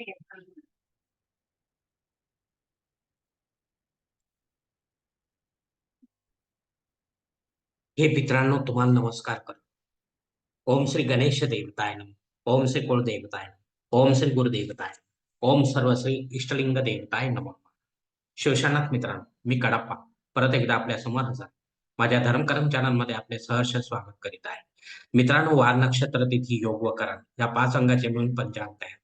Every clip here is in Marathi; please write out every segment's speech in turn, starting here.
हे मित्रांनो, तुम्हाला नमस्कार कर ओम श्री गणेश देवताय नम. ओम श्री कुलदेवताय नमः. ओम श्री गुरुदेवताय. ओम सर्व श्री इष्टलिंग देवताय नम. शिवशानाथ मित्रांनो, मी कडप्पा. परत एकदा आपल्या समोर हजर. माझ्या धर्मकरम चॅनल मध्ये आपले सहर्ष स्वागत करीत आहे. मित्रांनो, वार नक्षत्र तिथी योग व करण या पाच अंगाचे मिळून पंचांग तयार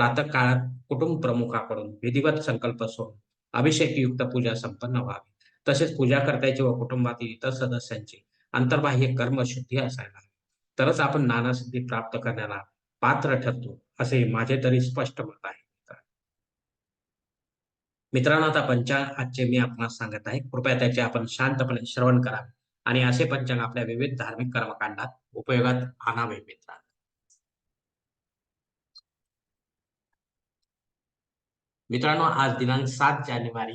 प्रातः काळात कुटुंब प्रमुखाकडून विधिवत संकल्प सोडून अभिषेक युक्त पूजा संपन्न व्हावी. तसेच पूजा करतायची व कुटुंबातील इतर सदस्यांची अंतर्बाह्य कर्मशुद्धी असायला हवी. तरच आपण नाना सिद्धी प्राप्त करण्याला पात्र ठरतो असे माझे तरी स्पष्ट मत आहे. मित्रांनो आता पंचांग आजचे मी आपणास सांगत आहे. कृपया त्याचे आपण शांतपणे श्रवण करावे आणि असे पंचांग आपल्या विविध धार्मिक कर्मकांडात उपयोगात आणावे मित्रांनो. मित्रांनो आज दिनांक सात जानेवारी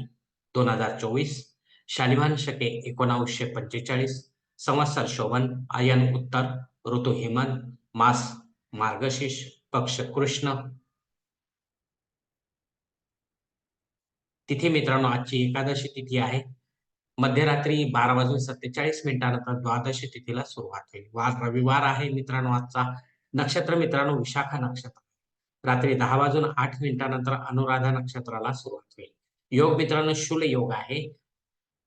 दोन हजार चोवीस. शालिमान शके एकोणावीसशे पंचेचाळीस. संवत्सर शोभन आयन उत्तर ऋतू हेमंत मास मार्गशीर्ष पक्ष कृष्ण. तिथे मित्रांनो आजची एकादशी तिथी आहे. मध्यरात्री बारा वाजून सत्तेचाळीस मिनिटानंतर द्वादशी तिथीला सुरुवात होईल. वार रविवार आहे मित्रांनो आजचा. नक्षत्र मित्रांनो विशाखा नक्षत्र. रात्री दहा वाजून आठ मिनिटानंतर अनुराधा नक्षत्राला सुरुवात होईल. योग मित्रांनो शूल योग आहे.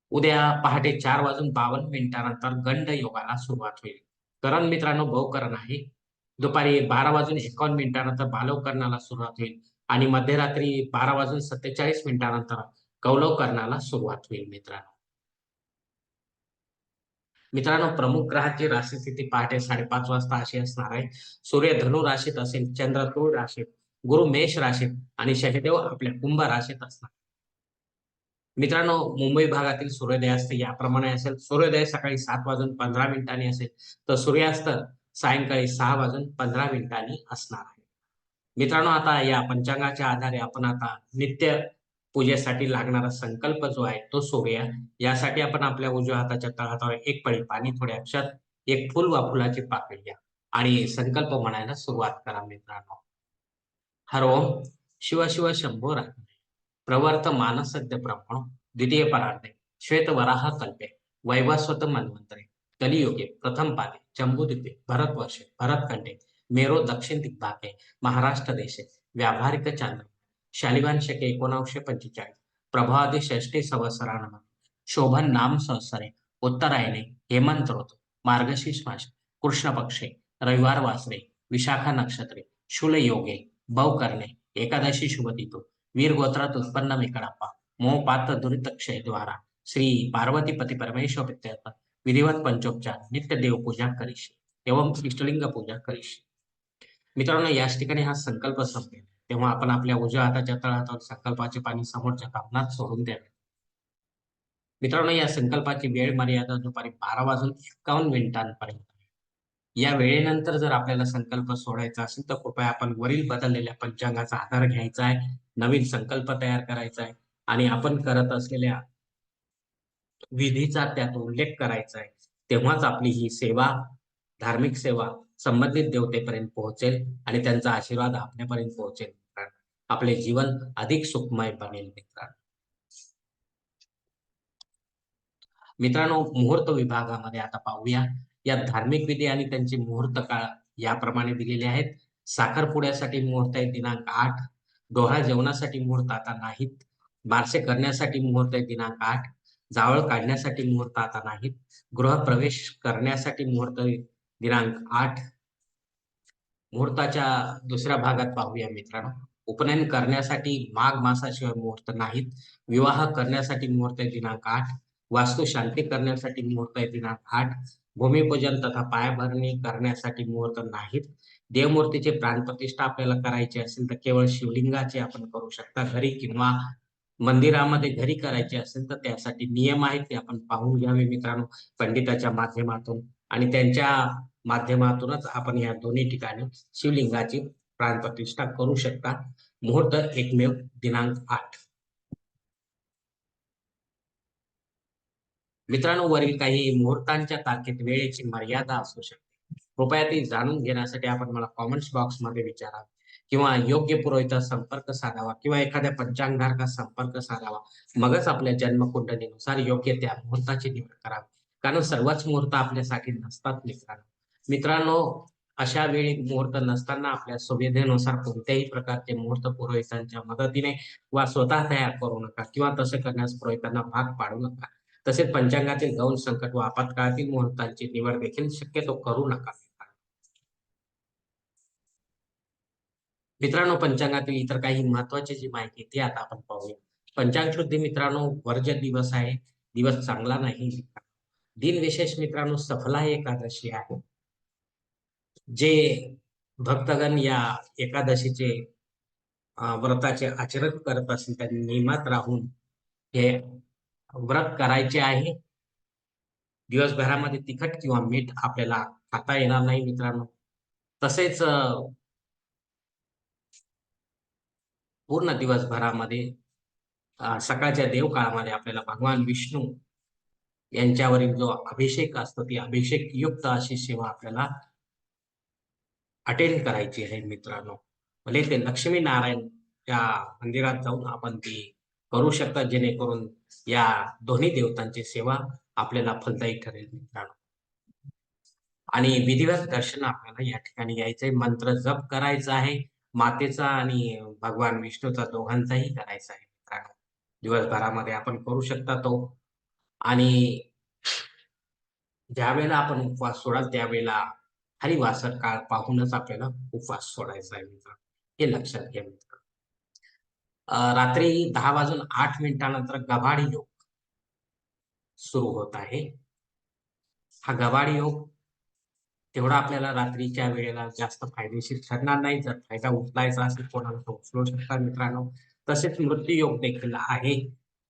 उद्या पहाटे चार वाजून बावन्न मिनिटानंतर गंड योगाला सुरुवात होईल. करण मित्रांनो बहुकरण आहे. दुपारी बारा वाजून एकावन्न मिनिटानंतर बालवकरणाला सुरुवात होईल आणि मध्यरात्री बारा वाजून सत्तेचाळीस मिनिटानंतर कौलवकरणाला सुरुवात होईल मित्रांनो. मित्रांनो प्रमुख ग्रहाची राशी स्थिती पहाटे साडेपाच वाजता अशी असणार आहे. सूर्य धनु राशीत असेल चंद्र तुळ राशीत गुरु मेष राशीत आणि शनिदेव आपल्या कुंभ राशीत असणार. मित्रांनो मुंबई भागातील सूर्योदयास्त याप्रमाणे असेल. सूर्योदय सकाळी सात वाजून पंधरा मिनिटांनी असेल. तर सूर्यास्त सायंकाळी सहा वाजून पंधरा मिनिटांनी असणार आहे. मित्रांनो आता या पंचांगाच्या आधारे आपण आता नित्य पूजेसाठी लागणारा संकल्प जो आहे तो सोडूया. यासाठी आपण आपल्या उजव्या हाताच्या तळहातावर एक पळी पाणी थोड्या अक्षात एक फुल वा फुलाची पाकळी घ्या. आणि संकल्प म्हणायला सुरुवात करा मित्रांनो. हर ओम शिव शिव शंभो राखणे प्रवर्त मानसद्य ब्रह्मण द्वितीय परार्धे श्वेत वराह कल्पे वैवस्वत मन्वंतरे कलियुगे प्रथम पादे जम्बुद्वीपे भरतवर्षे भरतखंडे मेरो दक्षिण दिग्भागे महाराष्ट्र देशे व्यावहारिक चांद्र शालिवान शके पंचेचाळीस. प्रभावादी षष्टी संवत्सरामध्ये शोभन नाम संवत्सरे उत्तरायणे हेमंत ऋतू मार्गशीर्ष मास कृष्ण पक्षे रविवार वासरे विशाखा नक्षत्रे शूल योगे करणे एकादशी शुभ वीर गोत्रात उत्पन्न मिकडाप्पा मोह पात्र दुरित क्षय द्वारा श्री पार्वती पती परमेश्वर प्रत्यर्थ विधिवत पंचोपचार नित्य देव पूजा करीशी एवं इष्टलिंग पूजा करीशी. मित्रांनो याच ठिकाणी हा संकल्प संपेल तेव्हा आपण आपल्या उजव्या हाताच्या तळहातावर संकल्पाचे पाणी समोरच्या कामनात सोडून द्यावे मित्रांनो या संकल्पाची वेळ मर्यादा दुपारी बारा वाजून एकावन्न मिनिटांपर्यंत या वेळेनंतर जर आपल्याला संकल्प सोडायचा असेल तर कृपया आपण वरील बदललेल्या पंचांगाचा आधार घ्यायचा आहे नवीन संकल्प तयार करायचा आहे आणि आपण करत असलेल्या विधीचा त्यात उल्लेख करायचा आहे. तेव्हाच आपली ही सेवा धार्मिक सेवा संबंधित देवतेपर्यंत पोहोचेल आणि त्यांचा आशीर्वाद आपल्यापर्यंत पोहोचेल आपले जीवन अधिक सुखमय बनेल मित्रांनो. मित्रांनो मुहूर्त विभागामध्ये आता पाहूया. या धार्मिक विधी आणि त्यांचे मुहूर्त काळ याप्रमाणे दिलेले आहेत. साखरपुड्यासाठी मुहूर्त आहे दिनांक आठ. डोहा जेवणासाठी मुहूर्त आता नाहीत. बारसे करण्यासाठी मुहूर्त आहे दिनांक आठ. जावळ काढण्यासाठी मुहूर्त आता नाहीत. गृहप्रवेश करण्यासाठी मुहूर्त दिनांक आठ. मुहूर्ताच्या दुसऱ्या भागात पाहूया मित्रांनो. उपनयन करण्यासाठी माघ मासाशिवाय मुहूर्त नाहीत. विवाह करण्यासाठी मुहूर्त आहे दिनांक आठ. वास्तू शांती करण्यासाठी मुहूर्त आहे दिनांक आठ. भूमिपूजन तथा पायाभरणी करण्यासाठी मुहूर्त नाहीत. देवमूर्तीचे प्राणप्रतिष्ठा आपल्याला करायची असेल तर केवळ शिवलिंगाचे आपण करू शकता. घरी किंवा मंदिरामध्ये घरी करायचे असेल तर त्यासाठी नियम आहेत ते आपण पाहून घ्यावे मित्रांनो. पंडिताच्या माध्यमातून आणि त्यांच्या माध्यमातूनच आपण या दोन्ही ठिकाणी शिवलिंगाची प्राणप्रतिष्ठा करू शकता. मुहूर्त एकमेव दिनांक आठ. मित्रांनो वरील काही मुहूर्तांच्या तारखेत वेळेची मर्यादा असू शकते. कृपया ती जाणून घेण्यासाठी आपण मला कॉमेंट्स बॉक्समध्ये विचारा किंवा योग्य पुरोहिता संपर्क साधावा किंवा एखाद्या पंचांगधारका संपर्क साधावा. मगच आपल्या जन्मकुंडलीनुसार योग्य त्या मुहूर्ताची निवड करावी कारण सर्वच मुहूर्त आपल्यासाठी नसतात मित्रांनो. मित्रांनो अशा वेळी मुहूर्त नसताना आपल्या सुविधेनुसार कोणत्याही प्रकारचे मुहूर्त पुरोहितांच्या मदतीने वा स्वतः तयार करू नका किंवा तसे करण्यास पुरोहितांना भाग पाडू नका. तसेच पंचांगातील गौण संकट व आपत्काळातील मुहूर्तांची निवड देखील शक्यतो करू नका. मित्रांनो पंचांगातील इतर काही महत्वाची जी माहिती ती आता आपण पाहूया. पंचांग शुद्धी मित्रांनो वर्ज दिवस आहे. दिवस चांगला नाही. दिन विशेष मित्रांनो सफला एकादशी आहे. जे भक्तगण या एकादशीचे व्रताचे आचरण करत असतील त्यांनी नियमात राहून हे व्रत करायचे आहे. दिवसभरामध्ये तिखट किंवा मीठ आपल्याला खाता येणार नाही मित्रांनो. तसेच पूर्ण दिवसभरामध्ये सकाळच्या देवकाळामध्ये आपल्याला भगवान विष्णू यांच्यावरील जो अभिषेक असतो ती अभिषेक युक्त अशी सेवा आपल्याला अटेंड करायची आहे मित्रांनो. भले ते लक्ष्मी नारायण या मंदिरात जाऊन आपण ती करू शकता जेणेकरून या दोन्ही देवतांची सेवा आपल्याला फलदायी ठरेल मित्रांनो. आणि विधिवत दर्शन आपल्याला या ठिकाणी यायचंय. मंत्र जप करायचा आहे. मातेचा आणि भगवान विष्णूचा दोघांचाही करायचा आहे मित्रांनो. दिवसभरामध्ये आपण करू शकता तो. आणि ज्यावेळेला आपण उपवास सोडाल त्यावेळेला हरिवासर काळ पाहूनच आपल्याला उपवास सोडायचा आहे मित्र हे लक्षात घ्या मित्र रात्री दहा वाजून आठ मिनिटानंतर गबाडी योग सुरू होत आहे. हा गबाड योग तेवढा आपल्याला रात्रीच्या वेळेला जास्त फायदेशीर ठरणार नाही. जर फायदा उचलायचा असेल कोणाला तो उचलू शकता मित्रांनो. तसेच मृत्यू योग देखील आहे.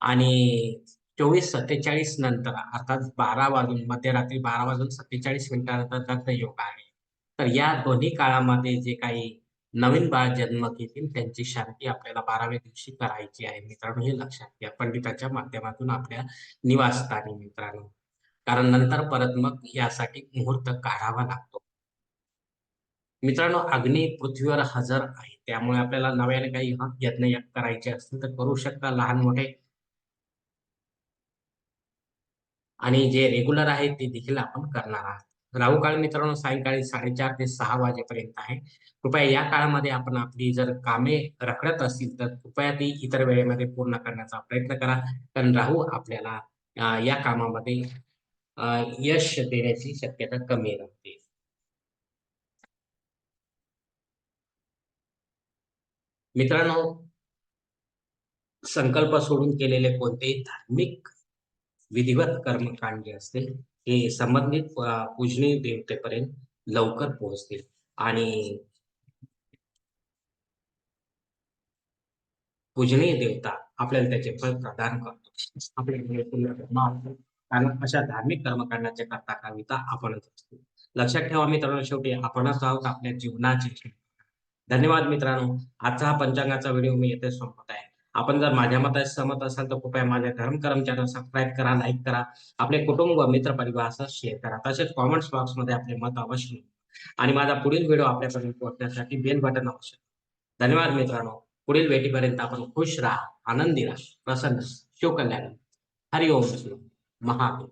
आणि चोवीस सत्तेचाळीस नंतर अर्थात बारा वाजून मध्यरात्री बारा वाजून सत्तेचाळीस मिनिटानंतर योग आहे. तर या दोन्ही काळामध्ये जे काही नवीन बाळ जन्म घेतील त्यांची शांती आपल्याला बाराव्या दिवशी करायची आहे. मित्रांनो हे लक्षात घ्या. पंडिताच्या माध्यमातून आपल्या निवासस्थानी मित्रांनो. कारण नंतर परत मग यासाठी मुहूर्त काढावा लागतो. मित्रांनो अग्नी पृथ्वीवर हजर आहे. त्यामुळे आपल्याला नव्याने काही यज्ञ करायचे असतील तर करू शकता. लहान मोठे आणि जे रेग्युलर आहे ते देखील आपण करणार आहात. राहू काळ मित्रांनो सायंकाळी साडेचार ते सहा वाजेपर्यंत आहे. कृपया या काळामध्ये आपण आपली जर कामे रखडत असतील तर कृपया ती इतर वेळेमध्ये पूर्ण करण्याचा प्रयत्न करा. कारण राहू आपल्याला या कामामध्ये यश देण्याची शक्यता कमी राहते. मित्रांनो संकल्प सोडून केलेले कोणतेही धार्मिक विधिवत कर्मकांड जे असतील हे संबंधित पूजनीय देवतेपर्यंत लवकर पोहोचतील. आणि पूजनीय देवता आपल्याला त्याचे फळ प्रदान करतो. आपल्याकडे कारण अशा धार्मिक कर्मकांडाच्या करता कविता आपणच असतो. लक्षात ठेवा मित्रांनो शेवटी आपणच आहोत आपल्या जीवनाची. धन्यवाद मित्रांनो. आजचा हा पंचांगाचा व्हिडिओ मी येथे संपत आहे. आपण जर माझ्या मता सहमत असाल तर कृपया माझ्या धर्म कर्म चॅनल सबस्क्राईब करा लाईक करा. आपले कुटुंब मित्र परिवार शेअर करा. तसेच कॉमेंट्स बॉक्समध्ये आपले मत अवश्य आणि माझा पुढील व्हिडिओ आपल्यापर्यंत पोहोचण्यासाठी बेल बटन आवश्यक धन्यवाद मित्रांनो. पुढील भेटीपर्यंत आपण खुश राहा आनंदी राहा प्रसन्न शिवकल्याण. हरिओम महादेव.